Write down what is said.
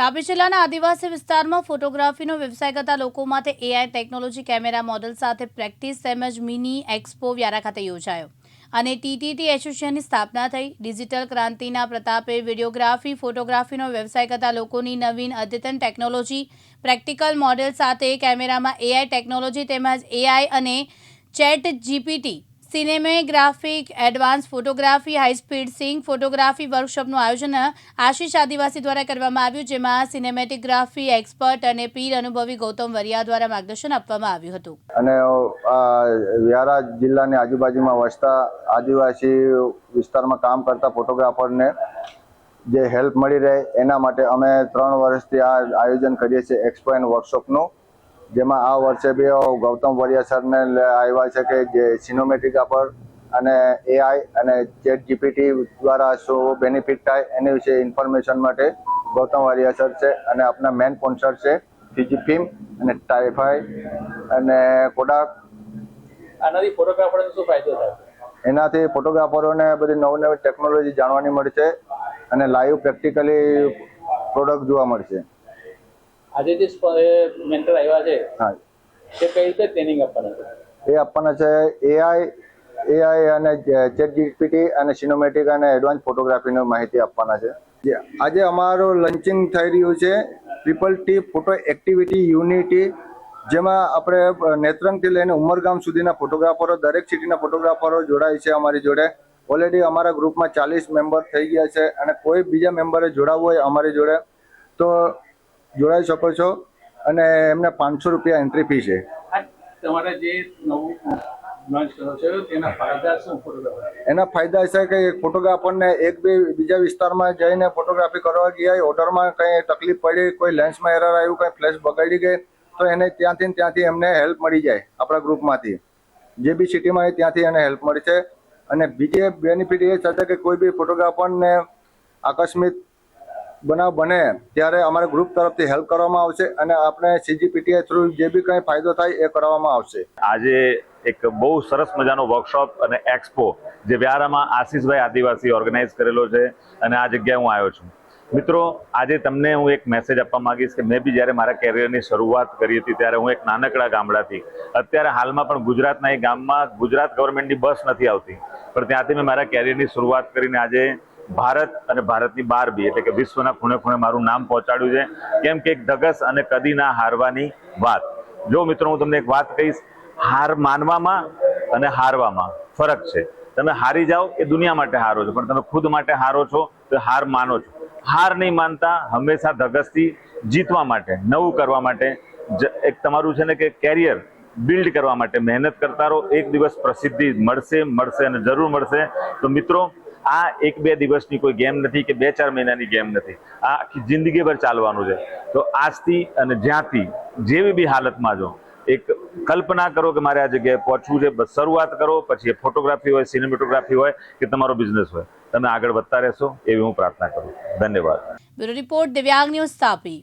તાપી જિલ્લાના આદિવાસી વિસ્તારમાં ફોટોગ્રાફીનો વ્યવસાય કરતા લોકો માટે એઆઈ ટેકનોલોજી કેમેરા મોડેલ સાથે પ્રેક્ટિસ તેમજ મિની એક્સપો વ્યારા ખાતે યોજાયો. અને ટીટીટી એસોસિએશનની સ્થાપના થઈ. ડિજિટલ ક્રાંતિના પ્રતાપે વિડીયોગ્રાફી, ફોટોગ્રાફીનો વ્યવસાય કરતા લોકોની નવીન અદ્યતન ટેકનોલોજી, પ્રેક્ટિકલ મોડેલ સાથે કેમેરામાં એઆઈ ટેકનોલોજી તેમજ એઆઈ અને chat GPT cinemagraphic advance photography, high speed સિંગ, ફોટોગ્રાફી વર્કશોપનું આયોજન આશીષ આદિવાસી દ્વારા કરવામાં આવ્યું, જેમાં સિનેમેટિગ્રાફી એક્સપર્ટ અને પીર અનુભવી ગૌતમ વરિયા દ્વારા માર્ગદર્શન આપવામાં આવ્યું હતું. અને વ્યારા જિલ્લાની આજુબાજુમાં વસતા આદિવાસી વિસ્તારમાં કામ કરતા ફોટોગ્રાફરને જે હેલ્પ મળી રહે, એના માટે અમે ત્રણ વર્ષથી આ આયોજન કરીએ છીએ, એક્સપો એન્ડ વર્કશોપનું. જેમાં આ વર્ષે બી ગૌતમ વરિયા સરને આવ્યા છે કે જે સિનોમેટ્રિકા પર અને એઆઈ અને ચેટ જીપીટી દ્વારા શું બેનિફિટ થાય એની વિશે ઇન્ફોર્મેશન માટે ગૌતમ વરિયા સર છે અને આપણા મેન સ્પોન્સર છે ફિજી ફિલ્મ અને ટાઈફાઈ અને કોડાક આનાથી ફોટોગ્રાફરને શું ફાયદો થાય? એનાથી ફોટોગ્રાફરોને બધી નવી નવી ટેકનોલોજી જાણવાની મળશે અને લાઈવ પ્રેક્ટિકલી પ્રોડક્ટ જોવા મળશે. આજે જે મેન્ટર આવ્યા છે હા. તે કઈ રીતે ટ્રેનિંગ આપવાના છે? એ આપવાના છે એઆઈ એઆઈ અને ચેટ જીપીટી અને સિનોમેટિક અને એડવાન્સ ફોટોગ્રાફીની માહિતી આપવાના છે. આજે અમારું લંચિંગ થઈ રહ્યું છે triple T photo activity unity જેમાં આપણે નેત્રંગથી લઈને ઉમરગામ સુધીના ફોટોગ્રાફરો દરેક સિટીના ફોટોગ્રાફરો જોડાય છે અમારી જોડે. ઓલરેડી અમારા ગ્રુપમાં ચાલીસ મેમ્બર થઈ ગયા છે અને કોઈ બીજા મેમ્બરે જોડાવવું હોય અમારી જોડે. તો જોડાઈ શકો છો અને એમને પાંચસો રૂપિયા એન્ટ્રી ફી છે. તમારે જે એના ફાયદા છે કે ફોટોગ્રાફરને એક બે બીજા વિસ્તારમાં જઈને ફોટોગ્રાફી કરવા ગયા ઓર્ડરમાં કંઈ તકલીફ પડી કોઈ લેન્સમાં એરર આવ્યું કંઈ ફ્લેશ બગાડી ગઈ તો એને ત્યાંથી ત્યાંથી એમને હેલ્પ મળી જાય આપણા ગ્રુપમાંથી જે બી સિટીમાં ત્યાંથી એને હેલ્પ મળી છે. અને બીજે બેનિફિટ એ છે કે કોઈ બી ફોટોગ્રાફરને આકસ્મિક બનાવ બને ત્યારે અમારા ગ્રુપ તરફથી હેલ્પ કરવામાં આવશે અને આપણે સીજીપીટીઆઈ થ્રુ જે બી કંઈ ફાયદો થાય એ કરવામાં આવશે. આજે એક બહુ સરસ મજાનો વર્કશોપ અને એક્સપો જે વ્યારામાં આશીષભાઈ આદિવાસી ઓર્ગેનાઇઝ કરેલો છે અને આ જગ્યાએ હું આવ્યો છું. મિત્રો, આજે તમને હું એક મેસેજ આપવા માંગીશ કે મેં બી જ્યારે મારા કેરિયરની શરૂઆત કરી હતી ત્યારે હું એક નાનકડા ગામડાથી, અત્યારે હાલમાં પણ ગુજરાતના એ ગામમાં ગુજરાત ગવર્મેન્ટની બસ નથી આવતી, પણ ત્યાંથી મેં મારા કેરિયરની શરૂઆત કરીને આજે ભારત અને ભારતની બહાર બી, એટલે કે વિશ્વના ખૂણે ખૂણે મારું નામ પહોંચાડ્યું છે. કેમ કે એક ધગસ અને કદી ના હારવાની વાત. જો મિત્રો, હું તમને એક વાત કહીશ, હાર માનવામાં અને હારવામાં ફરક છે. તમે હારી જાઓ એ દુનિયા માટે હારો છો, પણ તમે ખુદ માટે હારો છો તો હાર માનો છો. હાર નહીં માનતા હંમેશા ધગસથી જીતવા માટે, નવું કરવા માટે એક તમારું છે ને કે કેરિયર બિલ્ડ કરવા માટે મહેનત કરતા રહો, એક દિવસ પ્રસિદ્ધિ મળશે મળશે અને જરૂર મળશે. તો મિત્રો આ એક બે દિવસની કોઈ ગેમ નથી કે બે ચાર મહિનાની ગેમ નથી. આ આખી જિંદગીભર ચાલવાનું છે. તો આજથી અને જ્યાંથી જેવી બી હાલતમાં જો, એક કલ્પના કરો કે મારે આ જગ્યાએ પહોંચવું છે શરૂઆત કરો, પછી ફોટોગ્રાફી હોય, સિનેમેટોગ્રાફી હોય કે તમારો બિઝનેસ હોય. તમે આગળ વધતા રહેશો, એવી હું પ્રાર્થના કરું ધન્યવાદ. રિપોર્ટ દિવ્યાંગ ન્યૂઝ તાપી.